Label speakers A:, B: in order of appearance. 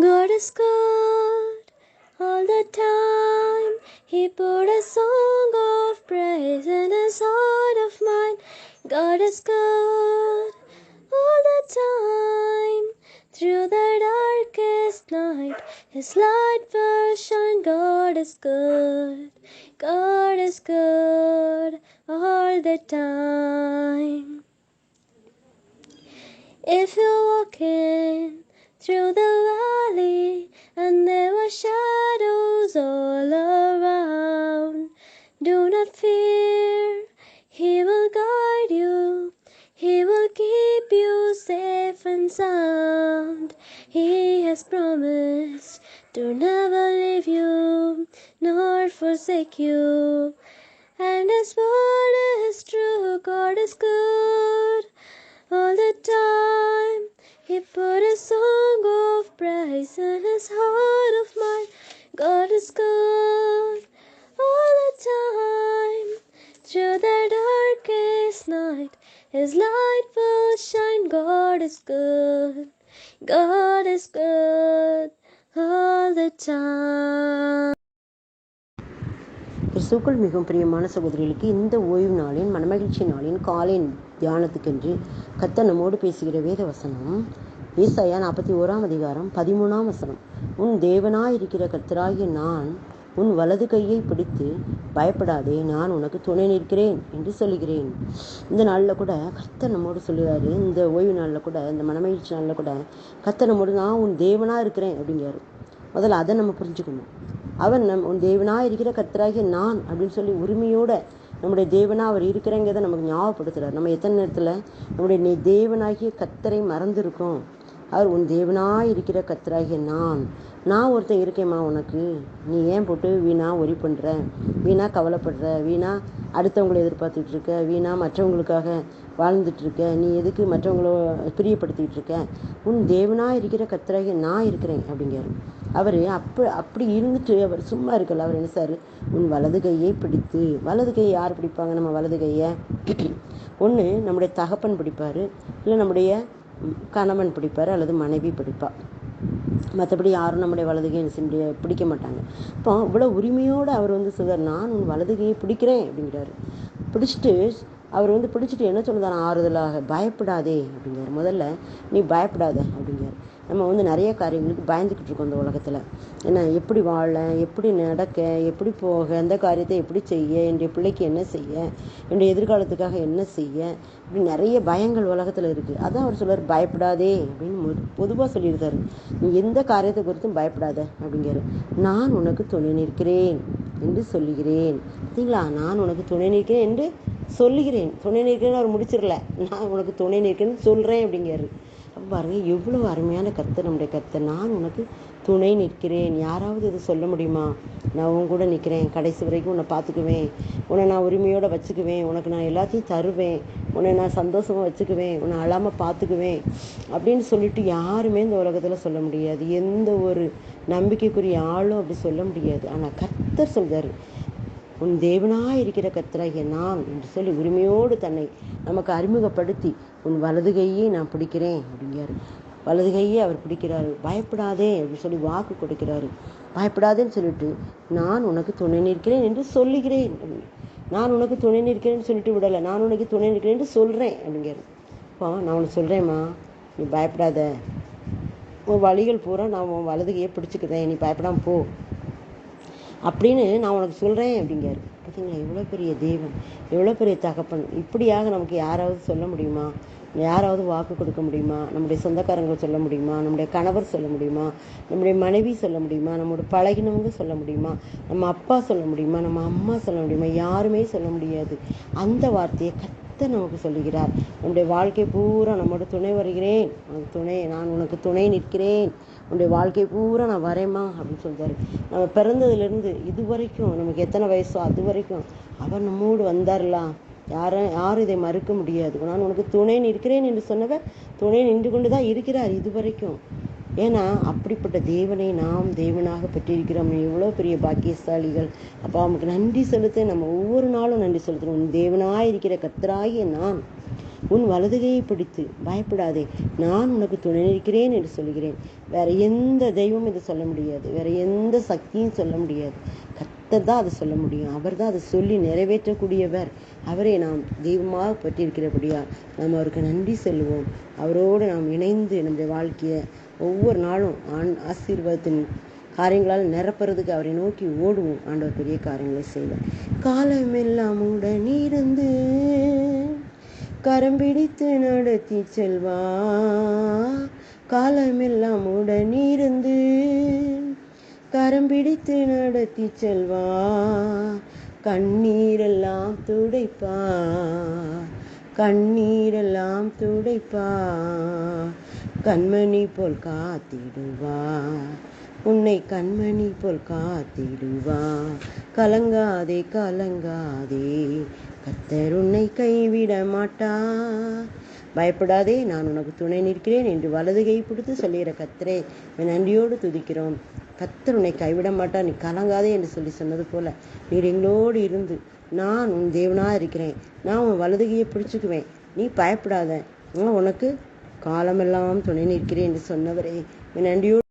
A: God is good all the time. He put a song of praise in his heart of mine. God is good all the time. Through the darkest night, his light will shine. God is good. God is good all the time. If you're walking through the valley and there were shadows all around, do not fear. He will guide you. He will keep you safe and sound. He has promised to never leave you nor forsake you. And his word is true. God is good all the time. He of praise in heart of mine. God is good all the time. Through the darkest night, his light will shine. God is good. God is good all the time.
B: கிறிஸ்துக்கள் மிகவும் பிரியமான சகோதரிகளுக்கு இந்த ஓய்வு நாளின் மனமகிழ்ச்சி நாளின் காலை தியானத்துக்கென்று கத்த நம்மோடு பேசுகிற வேத வசனம் ஈசாயா நாற்பத்தி ஓராம் அதிகாரம் பதிமூணாம் வசனம். உன் தேவனாயிருக்கிற கர்த்தராகிய நான் உன் வலது கையை பிடித்து பயப்படாதே நான் உனக்கு துணை நிற்கிறேன் என்று சொல்லுகிறேன். இந்த நாளில் கூட கர்த்தர் நம்மோடு சொல்லுவார். இந்த ஓய்வு நாளில் கூட இந்த மனமகிழ்ச்சி நாளில் கூட கர்த்தர் நம்மோடு நான் உன் தேவனாக இருக்கிறேன் அப்படிங்கிறாரு. முதல்ல அதை நம்ம புரிஞ்சுக்கணும். அவன் நம் உன் தேவனாக இருக்கிற கர்த்தராகிய நான் அப்படின்னு சொல்லி உரிமையோட நம்முடைய தேவனாக அவர் இருக்கிறங்கிறத நமக்கு ஞாபகப்படுத்துகிறார் நம்ம எத்தனை நேரத்தில் நம்முடைய நீ தேவனாகிய கத்தரை மறந்துருக்கோம் அவர் உன் தேவனாக இருக்கிற கத்தராகிய நான். நான் ஒருத்தன் இருக்கேம்மா உனக்கு. நீ ஏன் போட்டு வீணா ஒரி பண்ணுற வீணா கவலைப்படுற? வீணா அடுத்தவங்களை எதிர்பார்த்துட்டு இருக்க வீணா மற்றவங்களுக்காக வாழ்ந்துட்டுருக்க? நீ எதுக்கு மற்றவங்கள பிரியப்படுத்திக்கிட்டு இருக்க? உன் தேவனாக இருக்கிற கத்தராகிய நான் இருக்கிறேன் அப்படிங்கிறார். அவர் அப்போ அப்படி இருந்துட்டு அவர் சும்மா இருக்கல. அவர் என்ன சார் உன் வலது கையை பிடித்து வலது கையை யார் பிடிப்பாங்க நம்ம வலது கையை? ஒன்று நம்முடைய தகப்பன் பிடிப்பார். இல்லை நம்முடைய கணவன் பிடிப்பார் அல்லது மனைவி பிடிப்பாள் மற்றபடி யாரும் நம்முடைய வலதுகையை செஞ்சு பிடிக்க மாட்டாங்க. இப்போ இவ்வளோ உரிமையோடு அவர் வந்து சுகர் நான் உன் வலதுகையை பிடிக்கிறேன் அப்படிங்கிறாரு. பிடிச்சிட்டு அவர் வந்து பிடிச்சிட்டு என்ன சொல்லுதார் ஆறுதலாக பயப்படாதே அப்படிங்கிறார். முதல்ல நீ பயப்படாத அப்படிங்கிற நம்ம வந்து நிறைய காரியங்களுக்கு பயந்துக்கிட்டு இருக்கோம் இந்த உலகத்தில். என்ன எப்படி வாழ எப்படி நடக்க எப்படி போக எந்த காரியத்தை எப்படி செய்ய என்னுடைய பிள்ளைக்கு என்ன செய்ய என்னுடைய எதிர்காலத்துக்காக என்ன செய்ய இப்படி நிறைய பயங்கள் உலகத்தில் இருக்குது அதான் அவர் சொல்கிறார் பயப்படாதே அப்படின்னு பொதுவாக சொல்லியிருக்காரு. நீ எந்த காரியத்தை குறித்தும் பயப்படாத அப்படிங்கிறாரு. நான் உனக்கு துணை நிற்கிறேன் என்று சொல்லுகிறேன். பார்த்தீங்களா நான் உனக்கு துணை நிற்கிறேன் என்று சொல்லுகிறேன். துணை நிற்கிறேன்னு அவர் முடிச்சிடல. நான் உனக்கு துணை நிற்கிறேன்னு சொல்கிறேன் அப்படிங்கிறாரு. அப்போ பாருங்கள் எவ்வளோ அருமையான கத்து நம்முடைய கத்து. நான் உனக்கு துணை நிற்கிறேன். யாராவது இதை சொல்ல முடியுமா? நான் உன் கூட நிற்கிறேன். கடைசி வரைக்கும் உன்னை பார்த்துக்குவேன். உன்னை நான் உரிமையோடு வச்சுக்குவேன். உனக்கு நான் எல்லாத்தையும் தருவேன். உன்னை நான் சந்தோஷமாக வச்சுக்குவேன். உன்னை அழாமல் பார்த்துக்குவேன். அப்படின்னு சொல்லிட்டு யாருமே இந்த உலகத்தில் சொல்ல முடியாது. எந்த ஒரு நம்பிக்கைக்குரிய ஆளும் அப்படி சொல்ல முடியாது. ஆனால் கத்தர் சொல்கிறார் உன் தேவனாக இருக்கிற கத்தராகிய நான் என்று சொல்லி உரிமையோடு தன்னை நமக்கு அறிமுகப்படுத்தி உன் வலது கையை நான் பிடிக்கிறேன் அப்படிங்கிறார். வலது கையை அவர் பிடிக்கிறாரு. பயப்படாதே அப்படின்னு சொல்லி வாக்கு கொடுக்கிறாரு. பயப்படாதேன்னு சொல்லிட்டு நான் உனக்கு துணை நிற்கிறேன் என்று சொல்லுகிறேன். நான் உனக்கு துணை நிற்கிறேன்னு சொல்லிட்டு விடலை. நான் உனக்கு துணை நிற்கிறேன் என்று சொல்கிறேன் அப்படிங்கிறாரு. இப்போ நான் உனக்கு சொல்கிறேம்மா நீ பயப்படாத. உன் வழிகள் பூரா நான் உன் வலது கையை பிடிச்சிக்கிறேன். நீ பயப்படாமல் போ. அப்படின்னு நான் உனக்கு சொல்கிறேன் அப்படிங்காரு பார்த்தீங்களா எவ்வளோ பெரிய தெய்வம் எவ்வளோ பெரிய தகப்பன். இப்படியாக நமக்கு யாராவது சொல்ல முடியுமா? யாராவது வாக்கு கொடுக்க முடியுமா? நம்முடைய சொந்தக்காரங்க சொல்ல முடியுமா? நம்முடைய கணவர் சொல்ல முடியுமா? நம்முடைய மனைவி சொல்ல முடியுமா? நம்மளோட பழகினவங்க சொல்ல முடியுமா? நம்ம அப்பா சொல்ல முடியுமா? நம்ம அம்மா சொல்ல முடியுமா? யாருமே சொல்ல முடியாது. அந்த வார்த்தையை கத்த நமக்கு சொல்லுகிறார். நம்முடைய வாழ்க்கை பூரா நம்மோட துணை வருகிறேன். உனக்கு துணை நான் உனக்கு துணை நிற்கிறேன். உன்னுடைய வாழ்க்கை பூரா நான் வரேம்மா அப்படின்னு சொல்கிறாரு நம்ம பிறந்ததுலேருந்து இது வரைக்கும் நமக்கு எத்தனை வயசோ அது வரைக்கும் அவர் நம்மோடு வந்தார்லாம் யாரும் யாரும் இதை மறுக்க முடியாது. நான் உனக்கு துணை நிற்கிறேன் என்று சொன்னவர் துணை நின்று கொண்டு தான் இருக்கிறார் இது வரைக்கும் ஏன்னா அப்படிப்பட்ட தேவனை நாம் தேவனாக பெற்றிருக்கிறோம். எவ்வளோ பெரிய பாக்கியசாலிகள். அப்போ அவனுக்கு நன்றி செலுத்த நம்ம ஒவ்வொரு நாளும் நன்றி செலுத்தணும். தேவனாக இருக்கிற கத்தராகிய நான் உன் வலதுகையை பிடித்து பயப்படாதே. நான் உனக்கு துணை நிற்கிறேன் என்று சொல்கிறேன் வேற எந்த தெய்வமும் இதை சொல்ல முடியாது. வேற எந்த சக்தியும் சொல்ல முடியாது. கர்த்தர் தான் அதை சொல்ல முடியும். அவர் தான் அதை சொல்லி நிறைவேற்றக்கூடியவர். அவரை நாம் தெய்வமாக பற்றியிருக்கிறபடியால் நாம் அவருக்கு நன்றி செல்வோம் அவரோடு நாம் இணைந்து நம்முடைய வாழ்க்கையை ஒவ்வொரு நாளும் ஆண் ஆசீர்வாதத்தின் காரியங்களால் நிரப்புறதுக்கு அவரை நோக்கி ஓடுவோம். ஆண்டவர் பெரிய காரியங்களை செய்வார். காலமெல்லாம் உடனிருந்து இருந்து கரம் பிடித்து நடத்தி செல்வா. காலமெல்லாம் உடன் இருந்து கரம் பிடித்து நடத்தி செல்வா. கண்ணீரெல்லாம் துடைப்பா. கண்ணீரெல்லாம் துடைப்பா. கண்மணி போல் காத்திடுவா. உன்னை கண்மணி போல் காத்திடுவா. கலங்காதே கலங்காதே. கத்தர் உன்னை கைவிட மாட்டா. பயப்படாதே நான் உனக்கு துணை நிற்கிறேன் என்று வலது கை பிடித்து சொல்லுகிற கத்தரே நன்றியோடு துதிக்கிறோம். கத்தர் உன்னை கைவிட மாட்டா நீ கலங்காதே என்று சொல்லி சொன்னது போல நீர் எங்களோடு இருந்து நான் உன் தேவனாக இருக்கிறேன். நான் உன் வலதுகையை பிடிச்சுக்குவேன். நீ பயப்படாத. நான் உனக்கு காலமெல்லாம் துணை நிற்கிறேன் என்று சொன்னவரே நன்றியோடு